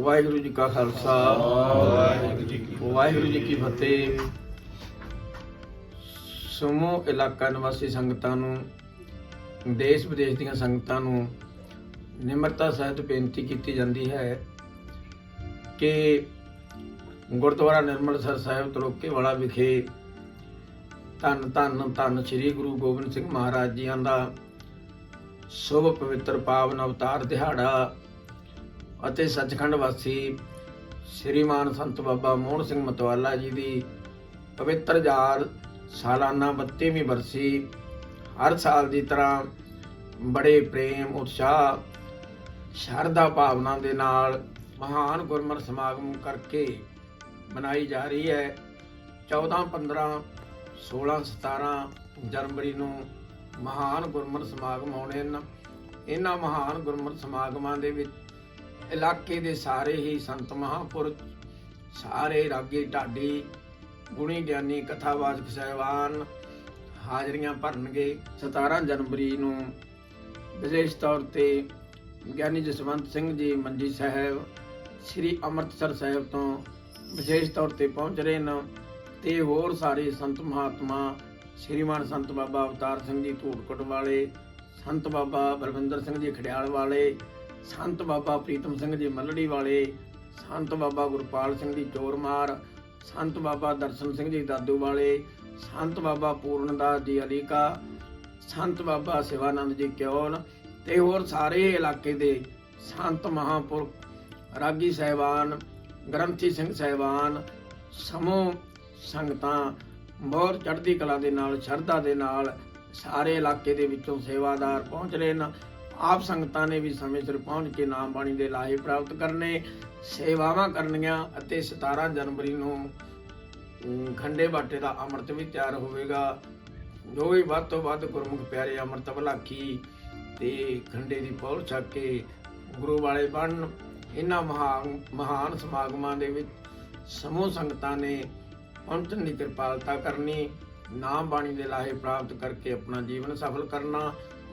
ਵਾਹਿਗੁਰੂ ਜੀ ਕਾ ਖਾਲਸਾ। ਵਾਹਿਗੁਰੂ ਜੀ ਕੀ ਵਾਹਿਗੁਰੂ ਜੀ ਕੀ ਫਤਿਹ। ਸਮੂਹ ਇਲਾਕਾ ਨਿਵਾਸੀ ਸੰਗਤਾਂ ਨੂੰ ਦੇਸ਼ ਵਿਦੇਸ਼ ਦੀਆਂ ਸੰਗਤਾਂ ਨੂੰ ਨਿਮਰਤਾ ਸਹਿਤ ਬੇਨਤੀ ਕੀਤੀ ਜਾਂਦੀ ਹੈ ਕਿ ਗੁਰਦੁਆਰਾ ਨਿਰਮਲਸਰ ਸਾਹਿਬ ਤਰੋਕੇ ਵਾਲਾ ਵਿਖੇ ਧੰਨ ਧੰਨ ਧੰਨ ਸ੍ਰੀ ਗੁਰੂ ਗੋਬਿੰਦ ਸਿੰਘ ਮਹਾਰਾਜ ਜੀਆਂ ਦਾ ਸ਼ੁਭ ਪਵਿੱਤਰ ਪਾਵਨ ਅਵਤਾਰ ਦਿਹਾੜਾ ਅਤੇ ਸੱਚਖੰਡ ਵਾਸੀ ਸ਼੍ਰੀਮਾਨ ਸੰਤ ਬਾਬਾ ਮੋਹਨ ਸਿੰਘ ਮਤਵਾਲਾ ਜੀ ਦੀ ਪਵਿੱਤਰ ਯਾਦ ਸਾਲਾਨਾ 32ਵੀਂ ਬਰਸੀ ਹਰ ਸਾਲ ਦੀ ਤਰ੍ਹਾਂ ਬੜੇ ਪ੍ਰੇਮ, ਉਤਸ਼ਾਹ, ਸ਼ਰਧਾ ਭਾਵਨਾ ਦੇ ਨਾਲ ਮਹਾਨ ਗੁਰਮਤਿ ਸਮਾਗਮ ਕਰਕੇ ਮਨਾਈ ਜਾ ਰਹੀ ਹੈ। 14 15 16 17 ਜਨਵਰੀ ਨੂੰ ਮਹਾਨ ਗੁਰਮਤਿ ਸਮਾਗਮ ਹੋਣੇ ਹਨ। ਇਹਨਾਂ ਮਹਾਨ ਗੁਰਮਤਿ ਸਮਾਗਮਾਂ ਦੇ ਵਿੱਚ ਇਲਾਕੇ ਦੇ ਸਾਰੇ ਹੀ ਸੰਤ ਮਹਾਂਪੁਰਖ, ਸਾਰੇ ਰਾਗੀ ਢਾਡੀ, ਗੁਣੀ ਗਿਆਨੀ ਕਥਾਵਾਚਕ ਸਹਿਬਾਨ ਹਾਜ਼ਰੀਆਂ ਭਰਨਗੇ। 17 ਜਨਵਰੀ ਨੂੰ ਵਿਸ਼ੇਸ਼ ਤੌਰ ਤੇ ਗਿਆਨੀ ਜਸਵੰਤ ਸਿੰਘ ਜੀ ਮੰਜੀ ਸਾਹਿਬ, ਸ੍ਰੀ ਅੰਮ੍ਰਿਤਸਰ ਸਾਹਿਬ ਤੋਂ ਵਿਸ਼ੇਸ਼ ਤੌਰ ਤੇ ਪਹੁੰਚ ਰਹੇ ਨੇ ਤੇ ਹੋਰ ਸਾਰੇ ਸੰਤ ਮਹਾਤਮਾ, ਸ੍ਰੀਮਾਨ ਸੰਤ ਬਾਬਾ ਅਵਤਾਰ ਸਿੰਘ ਜੀ ਧੂੜਕੋਟ ਵਾਲੇ, ਸੰਤ ਬਾਬਾ ਬਲਵਿੰਦਰ ਸਿੰਘ ਜੀ ਖੜਿਆਲ ਵਾਲੇ ਸੰਤ ਬਾਬਾ ਪ੍ਰੀਤਮ ਸਿੰਘ ਜੀ ਮੱਲੜੀ ਵਾਲੇ, ਸੰਤ ਬਾਬਾ ਗੁਰਪਾਲ ਸਿੰਘ ਜੀ ਚੋਰਮਾਰ ਸੰਤ ਬਾਬਾ ਦਰਸ਼ਨ ਸਿੰਘ ਜੀ ਦਾਦੂ ਵਾਲੇ, ਸੰਤ ਬਾਬਾ ਪੂਰਨਦਾਸ ਜੀ ਅਲੀਕਾ, ਸੰਤ ਬਾਬਾ ਸਿਵਾਨੰਦ ਜੀ ਕਿਉਲ ਤੇ ਹੋਰ ਸਾਰੇ ਇਲਾਕੇ ਦੇ ਸੰਤ ਮਹਾਂਪੁਰਖ, ਰਾਗੀ ਸਹਿਬਾਨ, ਗ੍ਰੰਥੀ ਸਿੰਘ ਸਹਿਬਾਨ, ਸਮੂਹ ਸੰਗਤਾਂ ਬਹੁਤ ਚੜ੍ਹਦੀ ਕਲਾ ਦੇ ਨਾਲ, ਸ਼ਰਧਾ ਦੇ ਨਾਲ ਸਾਰੇ ਇਲਾਕੇ ਦੇ ਵਿੱਚੋਂ ਸੇਵਾਦਾਰ ਪਹੁੰਚ ਰਹੇ ਨੇ। ਆਪ ਸੰਗਤਾਂ ਨੇ ਵੀ ਸਮੇਂ ਸਿਰ ਪਹੁੰਚ ਕੇ ਨਾਮ ਬਾਣੀ ਦੇ ਲਾਹੇ ਪ੍ਰਾਪਤ ਕਰਨੇ, ਸੇਵਾਵਾਂ ਕਰਨੀਆਂ ਅਤੇ 17 ਜਨਵਰੀ ਨੂੰ ਖੰਡੇ ਬਾਟੇ ਦਾ ਅੰਮ੍ਰਿਤ ਵੀ ਤਿਆਰ ਹੋਵੇਗਾ। ਜੋ ਵੀ ਵੱਧ ਤੋਂ ਵੱਧ ਗੁਰਮੁਖ ਪਿਆਰੇ ਅੰਮ੍ਰਿਤ ਭਲਾਖੀ ਤੇ ਖੰਡੇ ਦੀ ਪੌਲ ਛੱਕ ਕੇ ਗੁਰੂ ਵਾਲੇ ਬਣਨ ਇਹਨਾਂ ਮਹਾਨ ਮਹਾਨ ਸਮਾਗਮਾਂ ਦੇ ਵਿੱਚ ਸਮੂਹ ਸੰਗਤਾਂ ਨੇ ਪਹੁੰਚਣ ਦੀ ਕਿਰਪਾਲਤਾ ਕਰਨੀ, ਨਾਮ ਬਾਣੀ ਦੇ ਲਾਹੇ ਪ੍ਰਾਪਤ ਕਰਕੇ ਆਪਣਾ ਜੀਵਨ ਸਫਲ ਕਰਨਾ